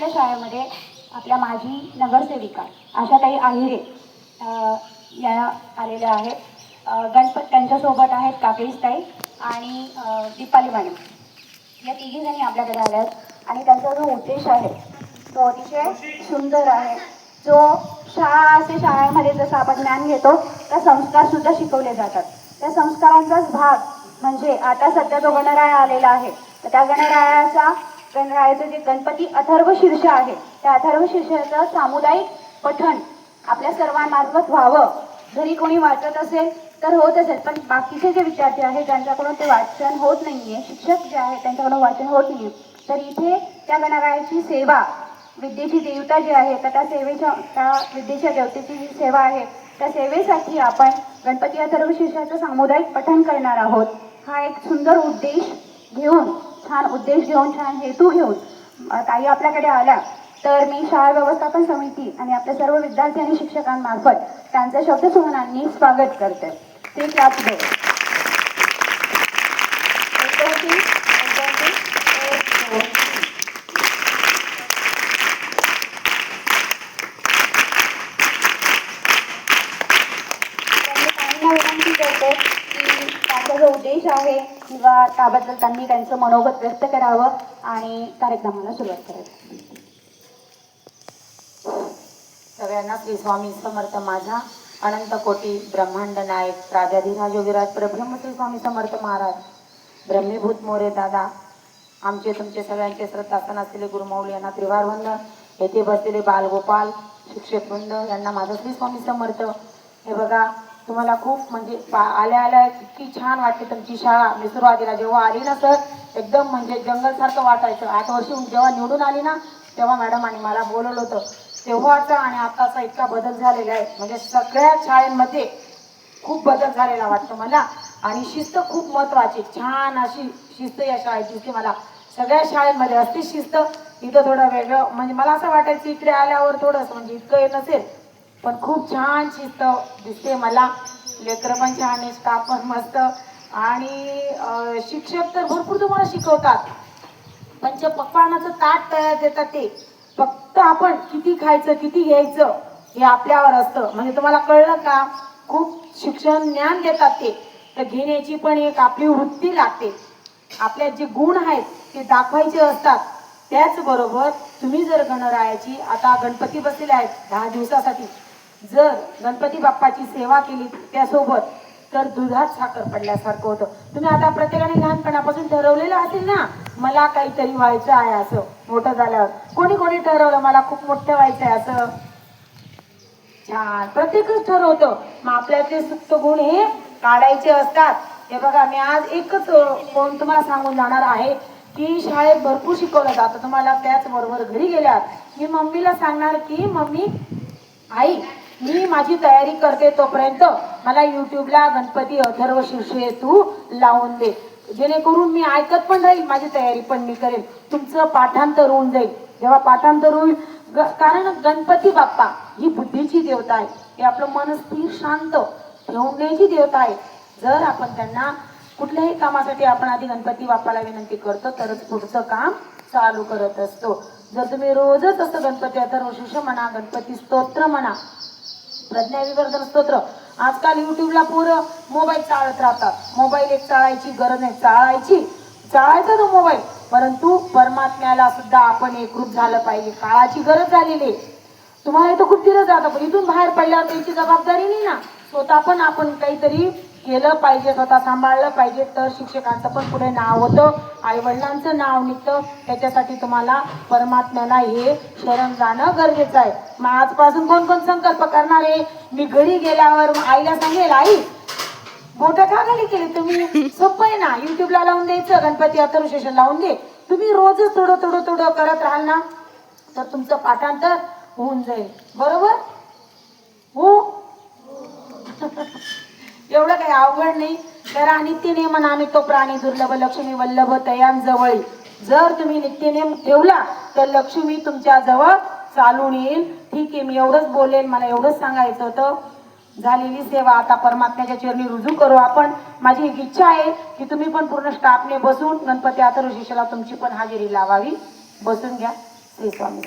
आपल्या शाळेमध्ये आपल्या माजी नगरसेविका आशाताई आहिरे या आलेल्या आहेत. गणपत त्यांच्यासोबत आहेत काकळीसताई आणि दीपाली मॅडम. या तिघी जणी आपल्याकडे आल्या आहेत आणि त्यांचा जो उद्देश आहे तो अतिशय सुंदर आहे. जो शाळा असे शाळेमध्ये जसं आपण ज्ञान घेतो त्या संस्कारसुद्धा शिकवले जातात. त्या संस्कारांचाच भाग म्हणजे आता सध्या जो गणराया आलेला आहे तर त्या गणरायाचा गणरायाचं जे गणपती अथर्व शीर्ष आहे त्या अथर्व शीर्षाचं सामुदायिक पठण आपल्या सर्वांमार्फत व्हावं. जरी कोणी वाचत असेल तर होत असेल पण बाकीचे जे विद्यार्थी आहेत ज्यांच्याकडून ते वाचन होत नाहीये शिक्षक जे आहेत त्यांच्याकडून वाचन होत नाहीये तर इथे त्या गणरायाची सेवा विद्येची देवता जी आहे तर त्या सेवेच्या त्या विद्येच्या देवतेची जी सेवा आहे त्या सेवेसाठी आपण गणपती अथर्व शीर्षाचं सामुदायिक पठण करणार आहोत. हा एक सुंदर उद्देश घेऊन छान उद्देश घेऊन छान हेतू घेऊन ताई आपल्याकडे आल्या. तर मी शाळा व्यवस्थापन समिती आणि आपल्या सर्व विद्यार्थी आणि शिक्षकांमार्फत त्यांचं शब्दसुमनांनी स्वागत करते. ते क्लास दे एक, दोन, तीन. एक, दोन, तीन. एक, दोन, तीन. त्यांनी ताईंना विनंती करते की त्यांचा आहे. किंवा त्याबद्दल त्यांनी त्यांचं मनोगत व्यक्त करावं आणि कार्यक्रमाला सुरुवात करावी. सगळ्यांना श्री स्वामी समर्थ माझा. अनंत कोटी ब्रह्मांड नायक राजाधिराज योगीराज परब्रह्म श्री स्वामी समर्थ महाराज. ब्रह्मीभूत मोरे दादा. आमचे तुमचे सगळ्यांचे श्रद्धासन असलेले गुरुमाऊली यांना त्रिवार वंदन येथे बसलेले बालगोपाल शिक्षकवृंद यांना माझं श्री स्वामी समर्थ. हे बघा तुम्हाला खूप म्हणजे पा- आल्या आल्या इतकी छान वाटते तुमची शाळा. मी सुरुवातीला जेव्हा आली ना सर एकदम म्हणजे जंगलसारखं वाटायचं. आठ वर्ष जेव्हा निवडून आली ना तेव्हा मॅडम आणि मला बोलवलं होतं तेव्हाचा आणि आताचा इतका बदल झालेला आहे. म्हणजे सगळ्या शाळेमध्ये खूप बदल झालेला वाटतो मला. आणि शिस्त खूप महत्वाची. छान अशी शिस्त या शाळेत दिसते मला. सगळ्या शाळेमध्ये असते शिस्त. इथं थोडं वेगळं म्हणजे मला असं वाटायचं इकडे आल्यावर थोडंसं म्हणजे इतकं हे नसेल. पण खूप छान शिस्त दिसते मला. लेकरं पण छान आहे स्टाफ पण मस्त. आणि शिक्षक तर भरपूर तुम्हाला शिकवतात. त्यांच्या पक्वानाचं ताट तयार देतात ते फक्त आपण किती खायचं किती घ्यायचं हे आपल्यावर असतं. म्हणजे तुम्हाला कळलं का? खूप शिक्षण ज्ञान देतात ते. तर घेण्याची पण एक आपली वृत्ती लागते. आपल्या जे गुण आहेत ते दाखवायचे असतात. त्याचबरोबर तुम्ही जर गणरायाची आता गणपती बसलेले आहेत दहा दिवसासाठी. जर गणपती बाप्पाची सेवा केली त्यासोबत तर दुधात साखर पडल्यासारखं होतं. तुम्ही आता प्रत्येकाने लहानपणापासून ठरवलेलं असेल ना मला काहीतरी व्हायचं आहे असं मोठं झाल्यावर. कोणी कोणी ठरवलं मला खूप मोठं व्हायचं आहे असं? छान. प्रत्येकच ठरवतं. मग आपल्यातले सुप्त गुण हे काढायचे असतात. हे बघा मी आज एकच कोण तुम्हाला सांगून जाणार आहे की शाळेत भरपूर शिकवलं जातं. तुम्हाला त्याचबरोबर घरी गेल्यात मी मम्मीला सांगणार की मम्मी आई मी माझी तयारी करते तोपर्यंत मला युट्यूबला गणपती अथर्व शिर्षे तू लावून दे. जेणेकरून मी ऐकत पण राहील माझी तयारी पण मी करेन तुमचं पाठांतर होऊन जाईल. जेव्हा पाठांतर होईल ग- कारण गणपती बाप्पा ही बुद्धीची देवता आहे. हे आपलं मन स्थिर शांत ठेवण्याची देवता आहे. जर आपण त्यांना कुठल्याही कामासाठी आपण आधी गणपती बाप्पाला विनंती करतो तरच पुढचं काम चालू करत असतो. जर तुम्ही रोजच असं गणपती अथर्व शीर्ष म्हणा गणपती स्तोत्र म्हणा प्रज्ञाविवर्धन स्तोत्र. आजकाल युट्यूबला पुरं मोबाईल चाळत राहतात. मोबाईल एक चाळायची गरज नाही. चाळायची चाळायचा तो मोबाईल परंतु परमात्म्याला सुद्धा आपण एकरूप झालं पाहिजे. काळाची गरज झालेली आहे. तुम्हाला इथं खूप दिलं जातं पण इथून बाहेर पडल्यावर त्यांची जबाबदारी नाही ना. स्वतः पण आपण काहीतरी केलं पाहिजे स्वतः सांभाळलं पाहिजे तर शिक्षकांचं पण पुढे नाव होतं आई वडिलांचं नाव निघतं. त्याच्यासाठी तुम्हाला परमात्म्याला हे शरण जाणं गरजेचं आहे. मग आजपासून कोण कोण संकल्प करणार आहे? मी घरी गेल्यावर मग आईला सांगेल आई मोठं का खाली केली तुम्ही? सोपं आहे ना युट्यूबला लावून द्यायचं गणपती अथर्वशेषन लावून दे तुम्ही रोजच थोडं थोडं थोडं करत राहाल ना तर तुमचं पाठांतर होऊन जाईल. बरोबर? हो? एवढं काही अवघड नाही. तर आणि नित्यनेम नामी तो प्राणी दुर्लभ लक्ष्मी वल्लभ तयान जवळ. जर तुम्ही नित्यनेम ठेवला तर लक्ष्मी तुमच्या जवळ चालून येईल. ठीक आहे मी एवढंच बोलेन मला एवढंच सांगायचं होतं. झालेली सेवा आता परमात्म्याच्या चरणी रुजू करू आपण. माझी एक इच्छा आहे की तुम्ही पण पूर्ण स्टाफने बसून गणपती आता शिष्याला तुमची पण हजेरी लावावी. बसून घ्या. श्री स्वामी